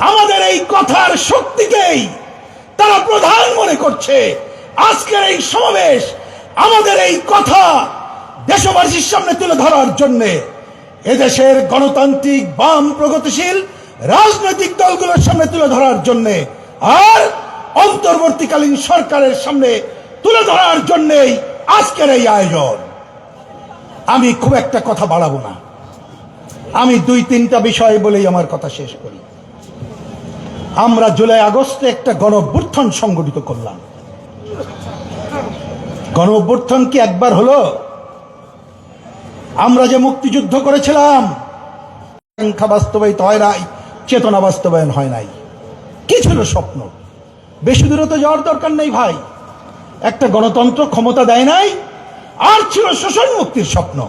আমাদের এই কথার শক্তিকেই তারা প্রধান মনে করছে। আজকের এই সমাবেশ আমাদের এই কথা দেশবাসীর সামনে তুলে ধরার জন্যে এদেশের গণতান্ত্রিক, বাম, প্রগতিশীল রাজনৈতিক দলগুলোর সামনে তুলে ধরার জন্যে আর অন্তর্বর্তীকালীন সরকারের সামনে তুলে ধরার জন্যেই আজকের এই আয়োজন। আমি খুব একটা কথা বাড়াবো না। আমি দুই তিনটা বিষয় বলেই আমার কথা শেষ করি। আমরা জুলাই আগস্টে একটা গণ অভ্যুত্থান সংগঠিত করলাম। গণ অভ্যুত্থান কি একবার হলো? আমরা যে মুক্তিযুদ্ধ করেছিলাম, সংখ্যা বাস্তবায়িত হয় নাই, চেতনা বাস্তবায়ন হয় নাই। কি ছিল স্বপ্ন? বেশি দূরে তো যাওয়ার দরকার নেই ভাই। একটা গণতন্ত্র ক্ষমতা দেয় নাই, আর ছিল শোষণ মুক্তির স্বপ্ন।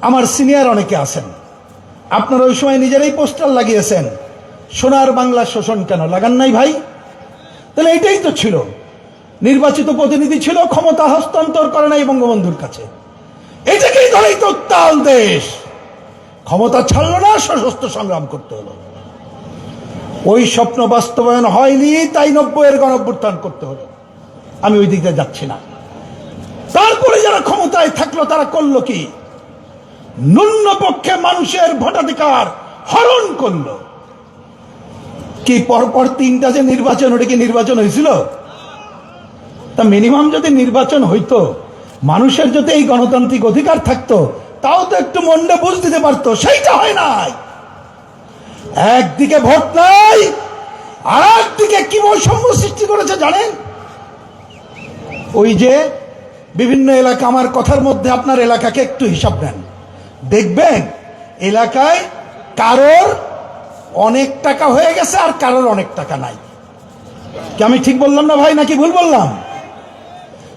আমার সিনিয়র অনেকে আছেন। আপনারা ওই সময় নিজেরাই পোস্টার লাগিয়েছেন। সোনার বাংলা শোষণ কেন? লাগান নাই ভাই? তাহলে এটাই তো ছিল। নির্বাচিত প্রতিনিধি ছিল, ক্ষমতা হস্তান্তর করে নাই বঙ্গবন্ধুর কাছে। এটাকেই ধরেই তো তাল দেশ। ক্ষমতা ছাড়লো না, সশস্ত্র সংগ্রাম করতে হলো। ওই স্বপ্ন বাস্তবায়ন হয়নি, তাই নব্বইয়ের গণঅভ্যুত্থান করতে হলো। আমি ওই দিকে যাচ্ছি না। তারপরে যারা ক্ষমতায় থাকল, তারা করল কি? ন্যূন পক্ষে মানুষের ভোটাধিকার হরণ করল। কি পরপর তিনটা যে নির্বাচন, ওটা কি নির্বাচন হয়েছিল? তা মিনিমাম যদি নির্বাচন হইতো, মানুষের যদি এই গণতান্ত্রিক অধিকার থাকতো, তাও তো একটু মনটা বুঝ দিতে পারতো, সেইটা হয় নাই। একদিকে ভোট নাই, আর একদিকে কি বৈষম্য সৃষ্টি করেছে জানেন? ওই যে বিভিন্ন এলাকা, আমার কথার মধ্যে আপনার এলাকাকে একটু হিসাব নেন দেখবেন, এলাকায় কারোর অনেক টাকা হয়ে গেছে আর কারোর অনেক টাকা নাই। কি আমি ঠিক বললাম না ভাই, নাকি ভুল বললাম?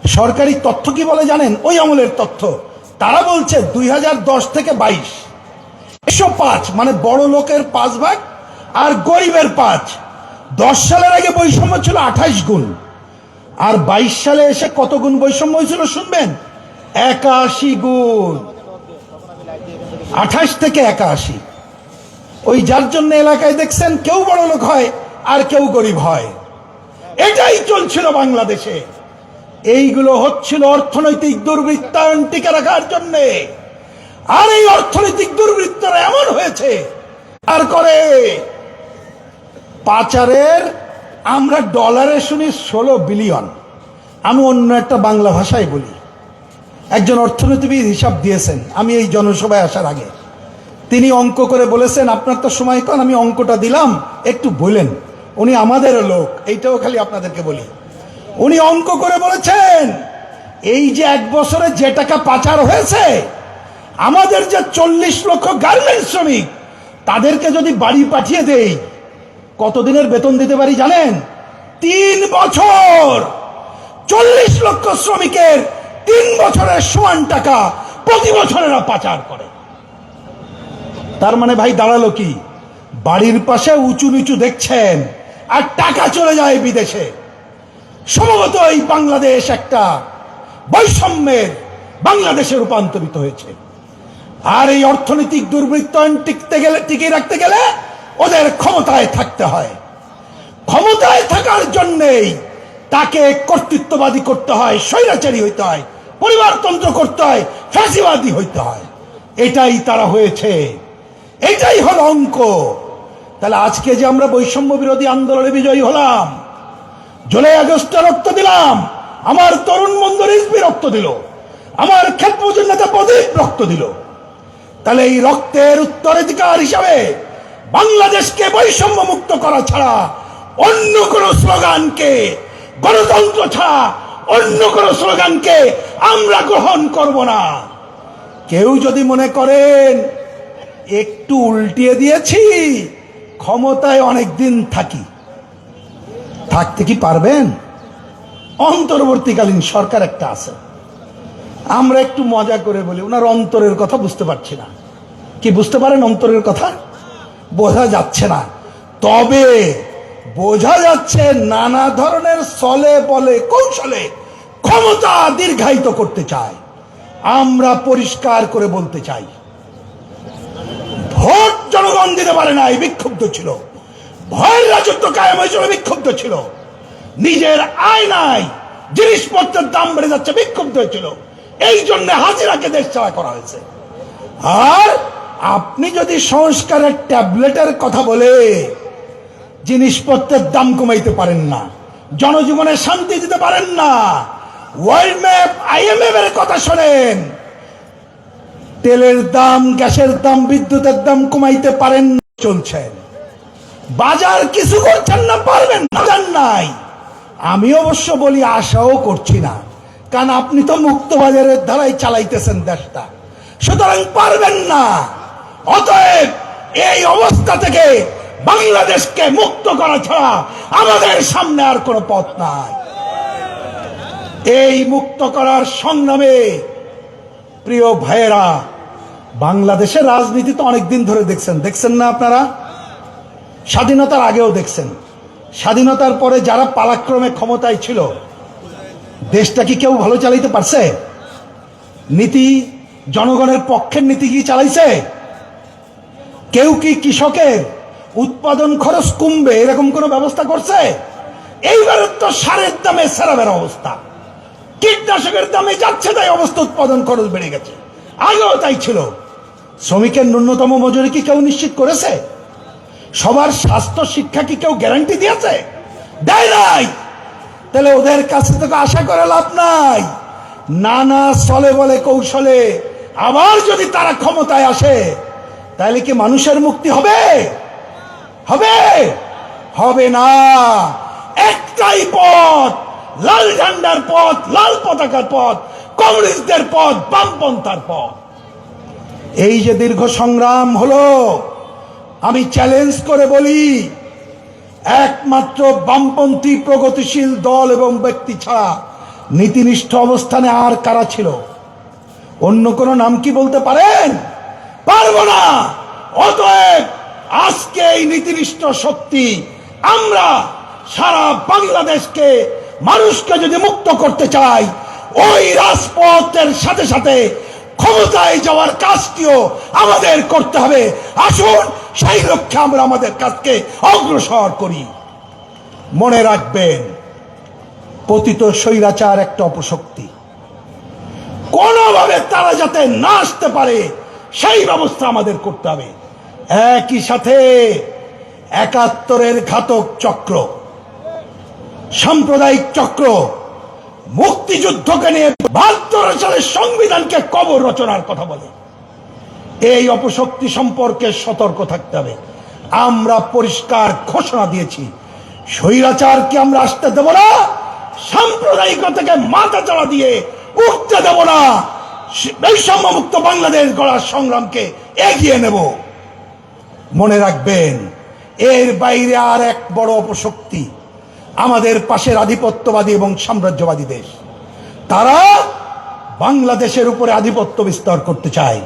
সরকারি তথ্য কি বলে জানেন? ওই আমলের তথ্য। তারা বলছে দুই হাজার দশ থেকে বাইশ। একশো পাঁচ মানে বড় লোকের পাঁচ ভাগ আর গরিবের পাঁচ। দশ সালের আগে বৈষম্য ছিল আঠাইশ গুণ। আর বাইশ সালে এসে কত গুণ বৈষম্য হয়েছিল শুনবেন? একাশি গুণ। আঠাশ থেকে একাশি। ওই যার জন্য এলাকায় দেখছেন কেউ বড় লোক হয় আর কেউ গরিব হয়। এটাই চলছিল বাংলাদেশে। এইগুলো হচ্ছিল অর্থনৈতিক দুর্বৃত্তায়ন টিকে রাখার জন্যে। আর এই অর্থনৈতিক দুর্বৃত্তরা এমন হয়েছে। আর করে পাচারের, আমরা ডলারে শুনি ষোলো বিলিয়ন। আমি অন্য একটা বাংলা ভাষায় বলি। একজন অর্থনীতিবিদ হিসাব দিয়েছেন। আমি এই জনসভায় আসার আগে। তিনি অঙ্ক করে বলেছেন, আপনার তো সময় কন আমি অঙ্কটা দিলাম, একটু বলেন। উনি আমাদের লোক, এইটাও খালি আপনাদেরকে বলি। উনি অঙ্ক করে বলেছেন, এই যে এক বছরে যে টাকা পাচার হয়েছে, আমাদের যে চল্লিশ লক্ষ গার্মেন্টস শ্রমিক, তাদেরকে যদি বাড়ি পাঠিয়ে দেই, কতদিনের বেতন দিতে পারি জানেন? তিন বছর। চল্লিশ লক্ষ শ্রমিকের তিন বছরের সমান টাকা প্রতি বছরেরা পাচার করে। তার মানে ভাই দাঁড়াল কি? বাড়ির পাশে উঁচু নিচু দেখছেন আর টাকা চলে যায় বিদেশে। সম্ভবত এই বাংলাদেশ একটা বৈষম্যের বাংলাদেশে রূপান্তরিত হয়েছে। আর এই অর্থনৈতিক দুর্বৃত্তায়ন টিকতে গেলে, টিকিয়ে রাখতে গেলে ওদের ক্ষমতায় থাকতে হয়। ক্ষমতায় থাকার জন্যেই তাকে কর্তৃত্ববাদী করতে হয়, স্বৈরাচারী হইতে হয়, পরিবারতন্ত্র করতে হয়, ফ্যাসিবাদী হইতে হয়। এটাই তারা হয়েছে এটাই হল অঙ্ক। তাহলে আজকে যে আমরা বৈষম্য বিরোধী আন্দোলনে বিজয়ী হলাম, জুলাই আগস্টে রক্ত দিলাম, আমার তরুণ বন্ধু রিজবি রক্ত দিল, আমার মজুর নেতা প্রদীপ রক্ত দিল। তাহলে এই রক্তের উত্তরাধিকার হিসাবে বাংলাদেশকে বৈষম্য মুক্ত করা ছাড়া অন্য কোন স্লোগানকে, গণতন্ত্র ছাড়া অন্য কোন স্লোগানকে আমরা গ্রহণ করব না। কেউ যদি মনে করেন একটু উল্টিয়ে দিয়েছি। ক্ষমতায় অনেক দিন থাকি। থাকতে কি পারবেন? অন্তর্বর্তীকালীন সরকার একটা আছে। আমরা একটু মজা করে বলি, ওনার অন্তরের কথা বুঝতে পারছি না। কি বুঝতে পারেন অন্তরের কথা? বোঝা যাচ্ছে না। তবে বোঝা যাচ্ছে নানা ধরনের সলে বলে কৌশলে ক্ষমতা দীর্ঘায়িত করতে চায়। আমরা পরিষ্কার করে বলতে চাই। ভোট জনগণ দিতে পারে নাই বিক্ষুব্ধ ছিল। ভয়ের রাজত্ব কায়েম হয়েছিল, বিক্ষুব্ধ ছিল। নিজের আয় নাই জিনিসপত্রের দাম বেড়ে যাচ্ছে, বিক্ষুব্ধ হয়েছিল। এই জন্য হাজিরাকে দেশ ছাড়া করা হয়েছে। আর আপনি যদি সংস্কারের ট্যাবলেটের কথা বলে, জিনিসপত্রের দাম কমাইতে পারেন না, জনজীবনে শান্তি দিতে পারেন না, ওয়ার্ল্ড ম্যাপ, আইএমএফ এর কথা শোনেন তেলের দাম, গ্যাসের দাম, বিদ্যুতের দাম কমাইতে পারেন চলছেন বাজার কিছু করছেন না, পারবেন বাজার নাই। আমি অবশ্য বলি, আশাও করছি না। কারণ আপনি তো মুক্ত বাজারের দ্বারাই চালাইতেছেন দেশটা। সুতরাং পারবেন না। অতএব এই অবস্থা থেকে বাংলাদেশকে মুক্ত করা ছাড়া আমাদের সামনে আর কোনো পথ নাই। এই মুক্ত করার সংগ্রামে, প্রিয় ভাইয়েরা বাংলাদেশের রাজনীতি তো অনেকদিন ধরে দেখছেন। দেখছেন না আপনারা? স্বাধীনতার আগেও দেখছেন। স্বাধীনতার পরে যারা পালাক্রমে ক্ষমতায় ছিল, দেশটা কি কেউ ভালো চালাইতে পারছে? নীতি জনগণের পক্ষের নীতি কি চালাইছে? কেউ কি কৃষকের উৎপাদন খরচ কমবে এরকম কোনো ব্যবস্থা করছে? এইবারের তো সারের দামে সেরাবের অবস্থা। কীটনাশকের দামে যাচ্ছে তাই অবস্থা উৎপাদন খরচ বেড়ে গেছে। আগেও তাই ছিল। শ্রমিকের ন্যূনতম মজুরি কি কেউ নিশ্চিত করেছে? সবার স্বাস্থ্য শিক্ষা কি কেউ গ্যারান্টি দিয়েছে? দেয় নাই! তাহলে ওদের কাছে তো আশা করে লাভ নাই। নানা চলে বলে কৌশলে আবার যদি তারা ক্ষমতায় আসে, তাহলে কি মানুষের মুক্তি হবে? হবে! হবে না! একটাই পথ, লাল ঝান্ডার পথ, লাল পতাকার পথ, কমিউনিস্টদের পথ, বামপন্থার পথ। এই যে দীর্ঘ সংগ্রাম হলো, আমি চ্যালেঞ্জ করে বলি, একমাত্র বামপন্থী প্রগতিশীল দল এবং ব্যক্তি ছাড়া নীতিনিষ্ঠ অবস্থানে আর কারা ছিল? অন্য কোনো নাম কি বলতে পারেন? পারব না! অতএব আজকে এই নীতিনিষ্ঠ শক্তি আমরা সারা বাংলাদেশকে মানুষকে যদি মুক্ত করতে চাই, ওই রাজপথের সাথে সাথে ক্ষমতায় যাওয়ার কাজটিও আমাদের করতে হবে। আসুন, সেই লক্ষ্যে আমরা আমাদের কাজকে অগ্রসর করি। মনে রাখবেন, পতিত স্বৈরাচার একটা অপশক্তি। কোনোভাবে তারা যাতে না আসতে পারে, সেই ব্যবস্থা আমাদের করতে হবে। একই সাথে একাত্তরের ঘাতক চক্র, সাম্প্রদায়িক চক্র, মুক্তিযুদ্ধকে নিয়ে বাহাত্তর সালের সংবিধানকে কবর রচনার কথা বলে। এই অপশক্তি সম্পর্কে সতর্ক থাকতে হবে। আমরা পরিষ্কার ঘোষণা দিয়েছি, স্বৈরাচারকে আমরা আসতে দেব না, সাম্প্রদায়িকতাকে মাথা চাড়া দিয়ে উঠতে দেব না বৈষম্য মুক্ত বাংলাদেশ গড়ার সংগ্রামকে এগিয়ে নেব। মনে রাখবেন, এর বাইরে আর এক বড় অপশক্তি আমাদের পাশের আধিপত্যবাদী এবং সাম্রাজ্যবাদী দেশ। তারা বাংলাদেশের উপরে আধিপত্য বিস্তার করতে চায়।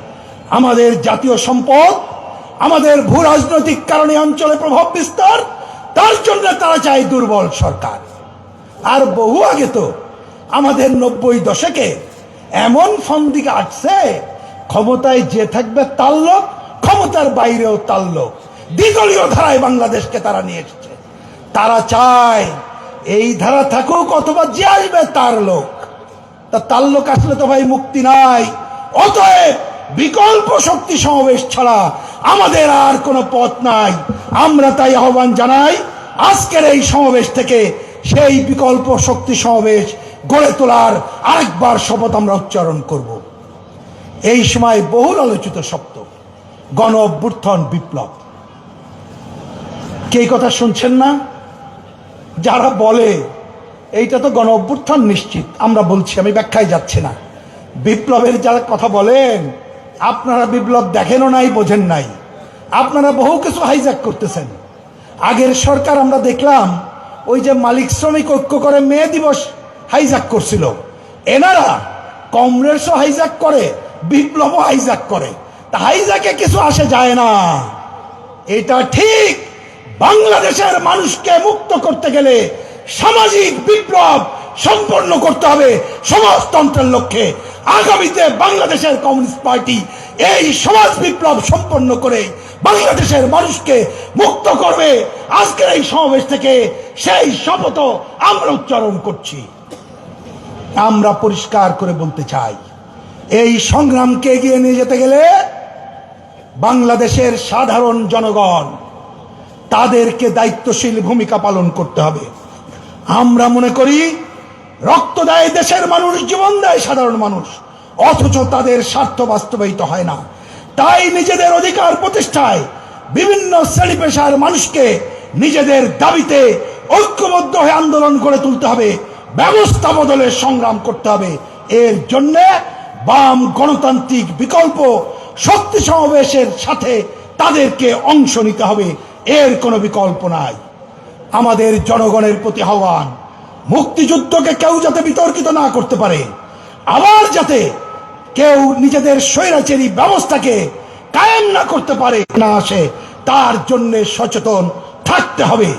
আমাদের জাতীয় সম্পদ, আমাদের ভূ রাজনৈতিক কারণে অঞ্চলে প্রভাব বিস্তার, তার জন্য তারা চায় দুর্বল সরকার। আর বহু আগে তো আমাদের নব্বই দশকে এমন ফন্দি কাটছে ক্ষমতায় যে থাকবে তার লোক, ক্ষমতার বাইরেও তার লোক। দ্বিদলীয় ধারায় বাংলাদেশকে তারা নিয়ে এসেছে। তারা চায় এই ধারা থাকুক অথবা যে আসবে তার লোক। তা তার লোক আসলে তো ভাই মুক্তি নাই। অতএব বিকল্প শক্তি সমাবেশ ছাড়া আমাদের আর কোনো পথ নাই। আমরা তাই আহ্বান জানাই, আজকের এই সমাবেশ থেকে সেই বিকল্প শক্তি সমাবেশ গড়ে তোলার আরেকবার শপথ আমরা উচ্চারণ করব। এই সময় বহুল আলোচিত শব্দ, গণ অভ্যুত্থান বিপ্লব। কে কথা শুনছেন না? যারা বলে এইটা তো গণ অভ্যুত্থান নিশ্চিত। আমরা বলছি, আমি ব্যাখ্যায় যাচ্ছি না। বিপ্লবের যারা কথা বলেন, আপনারা বিপ্লব দেখেনও নাই, বোঝেন নাই। আপনারা বহু কিছু হাইজ্যাক করতেছেন। আগের সরকার আমরা দেখলাম, ওই যে মালিক শ্রমিক ঐক্য করে মে দিবস হাইজ্যাক করছিল। এনারা কংগ্রেসও হাইজ্যাক করে, বিপ্লবও হাইজ্যাক করে। তা হাইজ্যাকে কিছু আসে যায় না। এটা ঠিক। বাংলাদেশের মানুষকে মুক্ত করতে গেলে সামাজিক বিপ্লব সম্পন্ন করতে হবে সমাজতন্ত্রের লক্ষ্যে। আগামীতে বাংলাদেশের কমিউনিস্ট পার্টি এই সমাজ বিপ্লব সম্পন্ন করে বাংলাদেশের মানুষকে মুক্ত করবে। আজকের এই সমাবেশ থেকে সেই শপথ আমরা উচ্চারণ করছি। আমরা পরিষ্কার করে বলতে চাই, এই সংগ্রামকে এগিয়ে নিয়ে যেতে গেলে বাংলাদেশের সাধারণ জনগণ তাদেরকে দায়িত্বশীল ভূমিকা পালন করতে হবে। আমরা মনে করি, রক্ত দেয় দেশের মানুষ, জীবন দেয় সাধারণ মানুষ। অথচ তাদের স্বার্থ বাস্তবায়িত হয় না। তাই নিজেদের অধিকার প্রতিষ্ঠায় বিভিন্ন শ্রেণি পেশার মানুষকে নিজেদের দাবিতে ঐক্যবদ্ধ হয়ে আন্দোলন করে তুলতে হবে। ব্যবস্থা বদলের সংগ্রাম করতে হবে। এর জন্যে বাম গণতান্ত্রিক বিকল্প শক্তি সমাবেশের সাথে তাদেরকে অংশ নিতে হবে। এর কোনো বিকল্প নাই। আমাদের জনগণের প্রতি আহ্বান, মুক্তিযুদ্ধকে কেউ যাতে বিতর্কিত না করতে পারে, আবার যাতে কেউ নিজেদের স্বৈরাচারী ব্যবস্থাকে কায়েম না করতে পারে, না আসে, তার জন্য সচেতন থাকতে হবে।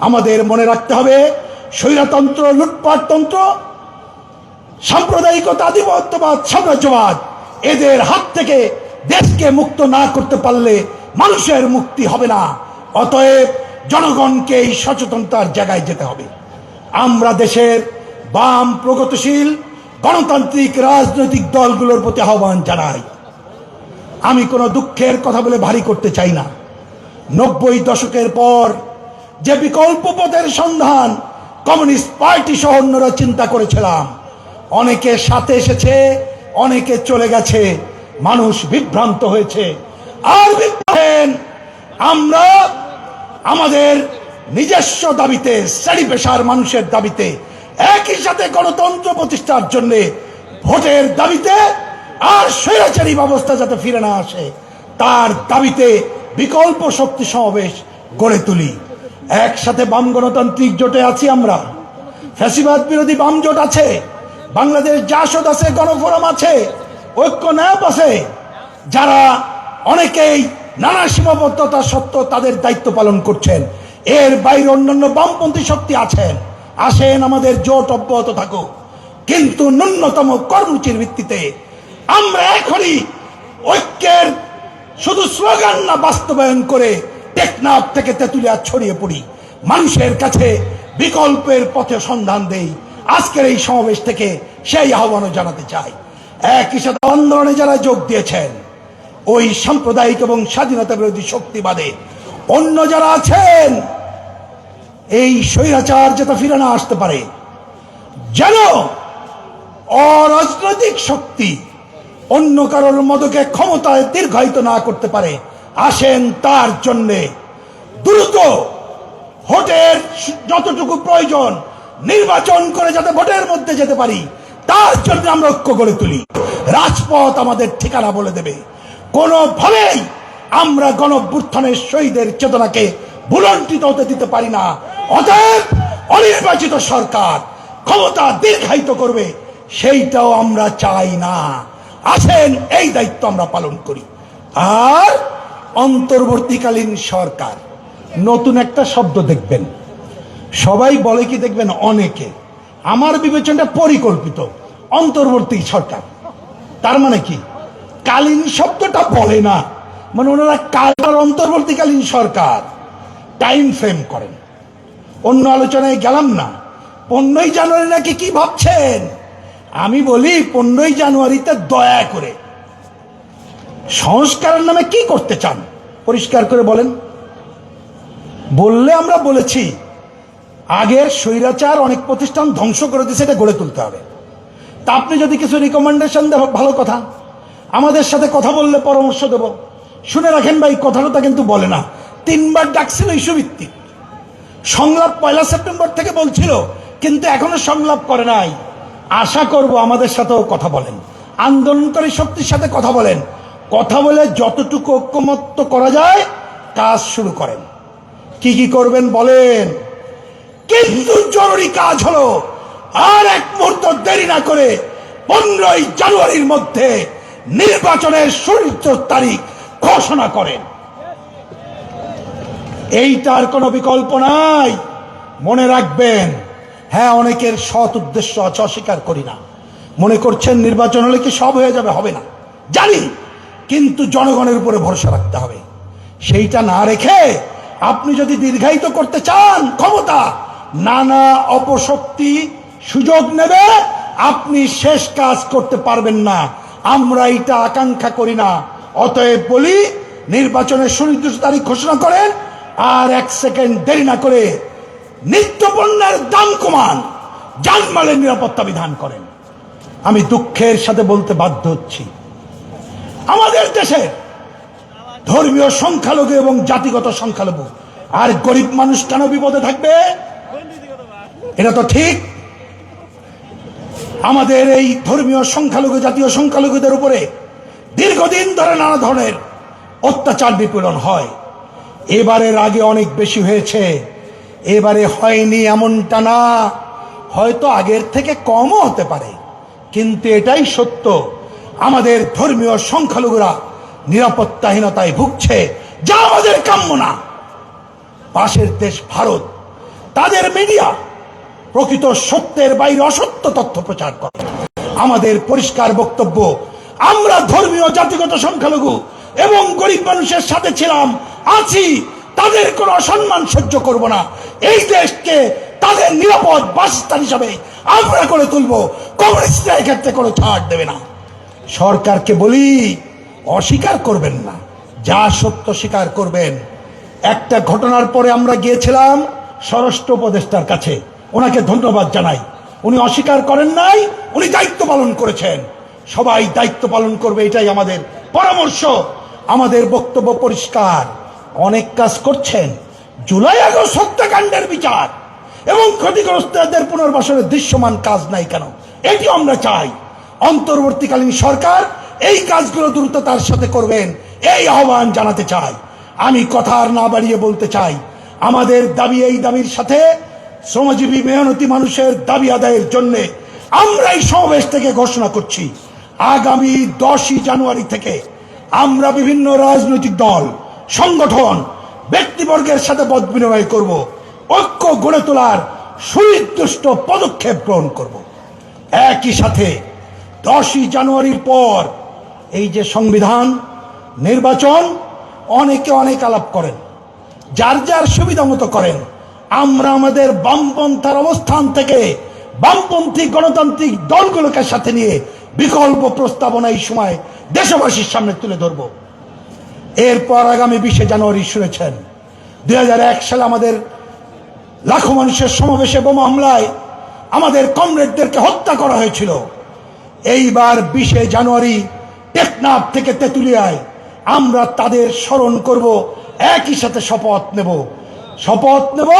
আমাদের মনে রাখতে হবে, স্বৈরতন্ত্র, লুটপাটতন্ত্র, সাম্প্রদায়িকতা, আধিপত্যবাদ, সাম্রাজ্যবাদ, এদের হাত থেকে দেশকে মুক্ত না করতে পারলে মানুষের মুক্তি হবে না। অতএব জনগণকে এই সচেতনতার জায়গায় যেতে হবে। আমরা দেশের বাম প্রগতিশীল গণতান্ত্রিক রাজনৈতিক দলগুলোর প্রতি আহ্বান জানাই। আমি কোনো দুঃখের কথা বলে ভারী করতে চাই না। নব্বই দশকের পর যে বিকল্প পথের সন্ধান কমিউনিস্ট পার্টি সহ অন্যরা চিন্তা করেছিলাম, অনেকে সাথে এসেছে, অনেকে চলে গেছে, মানুষ বিভ্রান্ত হয়েছে। আর আমরা আমাদের নিজস্ব দাবিতে, শ্রেণি পেশার মানুষের দাবিতে, একই সাথে গণতন্ত্র প্রতিষ্ঠার জন্য ভোটের দাবিতে আর স্বৈরাচারী ব্যবস্থা যাতে ফিরে না আসে, তার দাবিতে বিকল্প শক্তি সমাবেশ গড়ে তুলি। একসাথে বাম গণতান্ত্রিক জোটে আছি আমরা। ফ্যাসিবাদ বিরোধী বাম জোট আছে। বাংলাদেশ জাসদ আছে, গণফোরাম আছে, ঐক্য ন্যাপ আছে। যারা অনেকেই নানা সীমাবদ্ধতা সত্ত্বেও তাদের দায়িত্ব পালন করছেন। এর বাইরে অন্যান্য বামপন্থী শক্তি আছেন। আসেন আমাদের জোট অব্যাহত থাকুক। কিন্তু ন্যূনতম কর্মসূচির ভিত্তিতে আমরা এখনই ঐক্যের শুধু স্লোগান না বাস্তবায়ন করে টেকনাফ থেকে তেঁতুলিয়া ছড়িয়ে পড়ি। মানুষের কাছে বিকল্পের পথে সন্ধান দেই। আজকের এই সমাবেশ থেকে সেই আহ্বানও জানাতে চাই। একই সাথে আন্দোলনে যারা যোগ দিয়েছেন ওই সাম্প্রদায়িক এবং স্বাধীনতা বিরোধী শক্তিবাদে। অন্য যারা আছেন, এই স্বৈরাচার যাতে ফিরে না আসতে পারে, যেন অরাজনৈতিক শক্তি অন্য কারোর মদকে ক্ষমতায় দীর্ঘায়িত না করতে পারে, আসেন তার জন্যে। দ্রুত ভোটের যতটুকু প্রয়োজন নির্বাচন করে যাতে ভোটের মধ্যে যেতে পারি, তার জন্য আমরা ঐক্য গড়ে তুলি। রাজপথ আমাদের ঠিকানা বলে দেবে। কোনোভাবেই আমরা গণভ্যুত্থানের শহীদের চেতনাকে বুলন্টিত হতে দিতে পারি না। অতএব অনির্বাচিত সরকার ক্ষমতা দীর্ঘায়িত করবে, সেইটাও আমরা চাই না। আসেন এই দায়িত্ব আমরা পালন করি। আর অন্তর্বর্তীকালীন সরকার, নতুন একটা শব্দ দেখবেন। সবাই বলে কি দেখবেন? অনেকে। আমার বিবেচনাটা পরিকল্পিত, অন্তর্বর্তী সরকার। তার মানে কি? কালীন শব্দটা বলে না। মানে ওনারা কাল অন্তর্বর্তীকালীন সরকার। টাইম ফ্রেম করেন। অন্য আলোচনায় গেলাম না। পনেরোই জানুয়ারি নাকি কি ভাবছেন? আমি বলি পনেরোই জানুয়ারিতে দয়া করে। সংস্কারের নামে কি করতে চান? পরিষ্কার করে বলেন। বললে আমরা বলেছি, আগের স্বৈরাচার অনেক প্রতিষ্ঠান ধ্বংস করে দিয়েছে, এটা গড়ে তুলতে হবে। তা আপনি যদি কিছু রিকমেন্ডেশন দেন, ভালো কথা। আমাদের সাথে কথা বললে পরামর্শ দেব। শুনে রাখেন ভাই, কথাটা কিন্তু বলে না। তিনবার ডাকছিল ইস্যু ভিত্তিক সংলাপ পয়লা সেপ্টেম্বর থেকে বলছিল, কিন্তু এখনও সংলাপ করে নাই। আশা করব আমাদের সাথেও কথা বলেন। আন্দোলনকারী শক্তির সাথে কথা বলেন। কথা বলে যতটুকু ঐক্যমত্য করা যায়, কাজ শুরু করেন। কি কি করবেন বলেন। কিন্তু জরুরি কাজ হলো, আর এক মুহূর্ত দেরি না করে পনেরোই জানুয়ারির মধ্যে নির্বাচনের সুনির্দিষ্ট তারিখ ঘোষণা করেন। এইটার কোনো বিকল্প নাই। মনে রাখবেন হ্যাঁ অনেকের সৎ উদ্দেশ্য আছে, অস্বীকার করি না। মনে করছেন নির্বাচন হলে কি সব হয়ে যাবে? হবে না। জানি, কিন্তু জনগণের উপরে ভরসা রাখতে হবে। সেইটা না রেখে আপনি যদি দীর্ঘায়িত করতে চান ক্ষমতা, নানা অপশক্তি সুযোগ নেবে, আপনি শেষ কাজ করতে পারবেন না। আমরা এটা আকাঙ্ক্ষা করি না। অতএব বলি, নির্বাচনের সুনির্দিষ্ট তারিখ ঘোষণা করেন, আর এক সেকেন্ড দেরি না করে নিত্যপণ্যের দাম কমান জানমালের নিরাপত্তা বিধান করেন। আমি দুঃখের সাথে বলতে বাধ্য হচ্ছি। আমাদের দেশের ধর্মীয় সংখ্যালঘু এবং জাতিগত সংখ্যালঘু, আর গরিব মানুষ কেন বিপদে থাকবে? এটা তো ঠিক। আমাদের এই ধর্মীয় সংখ্যালঘু, জাতীয় সংখ্যালঘুদের উপরে দীর্ঘদিন ধরে নানা ধরনের অত্যাচার নিপীড়ন হয়। এবারের আগে অনেক বেশি হয়েছে। এবারে হয়নি এমনটা না। হয়তো আগের থেকে কমও হতে পারে। কিন্তু এটাই সত্য। আমাদের ধর্মীয় সংখ্যালঘুরা নিরাপত্তাহীনতায় ভুগছে। যা আমাদের কাম্য না। পাশের দেশ ভারত। তাদের মিডিয়া প্রকৃত সত্যের বাইরে অসত্য তথ্য প্রচার করে। আমাদের পরিষ্কার বক্তব্য, আমরা ধর্মীয় জাতিগত সংখ্যালঘু এবং গরিব মানুষের সাথে ছিলাম, আছি, তাদের কোনো অসম্মান সহ্য করব না। এই দেশকে তাদের নিরাপদ বাসস্থান হিসাবে আমরা করে তুলব। কমিউনিস্টরা এক্ষেত্রে কোনো ছাড় দেবে না। সরকারকে বলি, অস্বীকার করবেন না। যা সত্য স্বীকার করবেন। একটা ঘটনার পরে আমরা গিয়েছিলাম স্বরাষ্ট্র উপদেষ্টার কাছে। ওনাকে ধন্যবাদ জানাই। উনি অস্বীকার করেন নাই, উনি দায়িত্ব পালন করেছেন। সবাই দায়িত্ব পালন করবে, এটাই আমাদের পরামর্শ। আমাদের বক্তব্য পরিষ্কার। অনেক কাজ করছেন। জুলাই আগস্ট হত্যাকাণ্ডের বিচার এবং ক্ষতিগ্রস্তদের পুনর্বাসনের দৃশ্যমান কাজ নাই কেন? এটি আমরা চাই। অন্তর্বর্তীকালীন সরকার এই কাজগুলো দ্রুততার সাথে করবেন, এই আহ্বান জানাতে চাই। আমি কথা আর না বাড়িয়ে বলতে চাই। আমাদের দাবি এই দাবির সাথে শ্রমজীবী মেহনতি মানুষের দাবি আদায়ের জন্য আমরা এই সমাবেশ থেকে ঘোষণা করছি। আগামী দশই জানুয়ারি থেকে আমরা বিভিন্ন রাজনৈতিক দল, সংগঠন, ব্যক্তিবর্গের সাথে পদ বিনিময় করব। ঐক্য গড়ে তোলার সুনির্দিষ্ট পদক্ষেপ গ্রহণ করব। একই সাথে দশই জানুয়ারির পর এই যে সংবিধান নির্বাচন, অনেকে অনেক আলাপ করেন। যার যার সুবিধা মতো করেন। আমরা আমাদের বামপন্থার অবস্থান থেকে বামপন্থী গণতান্ত্রিক দলগুলোকে সাথে নিয়ে বিকল্প প্রস্তাবনা এই সময় দেশবাসীর সামনে তুলে ধরব। এরপর আগামী বিশে জানুয়ারি শুনেছেন দু হাজার এক সালে আমাদের লাখো মানুষের সমাবেশে বোমা হামলায় আমাদের কমরেডদেরকে হত্যা করা হয়েছিল। এইবার বিশে জানুয়ারি টেকনাফ থেকে তেঁতুলিয়ায় আমরা তাদের স্মরণ করব, একই সাথে শপথ নেব। শপথ নেব।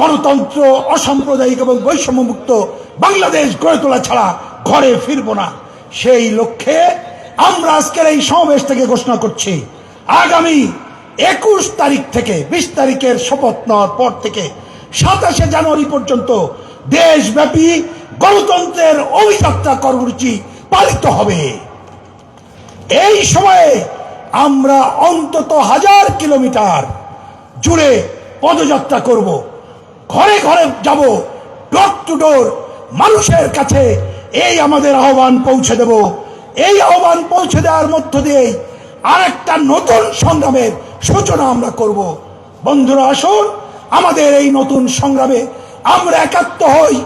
গণতন্ত্র, অসাম্প্রদায়িক এবং বৈষম্যমুক্ত বাংলাদেশ গড়ে তোলা ছাড়া ঘরে ফিরব না। সেই লক্ষ্যে আমরা আজকের এই সমাবেশ থেকে ঘোষণা করছি, আগামী একুশ তারিখ থেকে, বিশ তারিখের শপথ নেওয়ার পর থেকে, সাতাশে জানুয়ারি পর্যন্ত দেশব্যাপী গণতন্ত্রের অভিযাত্রা কর্মসূচি পালিত হবে। এই সময়ে আমরা অন্তত হাজার কিলোমিটার জুড়ে পদযাত্রা করব। ঘরে ঘরে যাব। ডোর টু ডোর মানুষের কাছে এই আমাদের আহ্বান পৌঁছে দেব। এই আহ্বান পৌঁছে দেওয়ার মধ্য দিয়েই আরেকটা নতুন সংগ্রামের সূচনা আমরা করব। বন্ধুরা, আসুন আমাদের এই নতুন সংগ্রামে আমরা একাত্ম হই।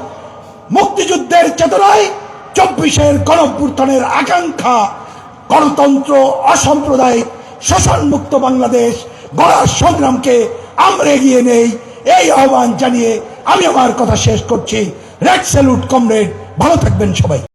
মুক্তিযুদ্ধের চেতনায় চব্বিশের গণভ্যুত্থানের আকাঙ্ক্ষা, গণতন্ত্র অসাম্প্রদায়িক শোষণমুক্ত বাংলাদেশ গড়ার সংগ্রামকে আমরা এগিয়ে নেই। এই আহ্বান জানিয়ে আমি আমার কথা শেষ করছি। রেড স্যালুট কমরেড ভালো থাকবেন সবাই।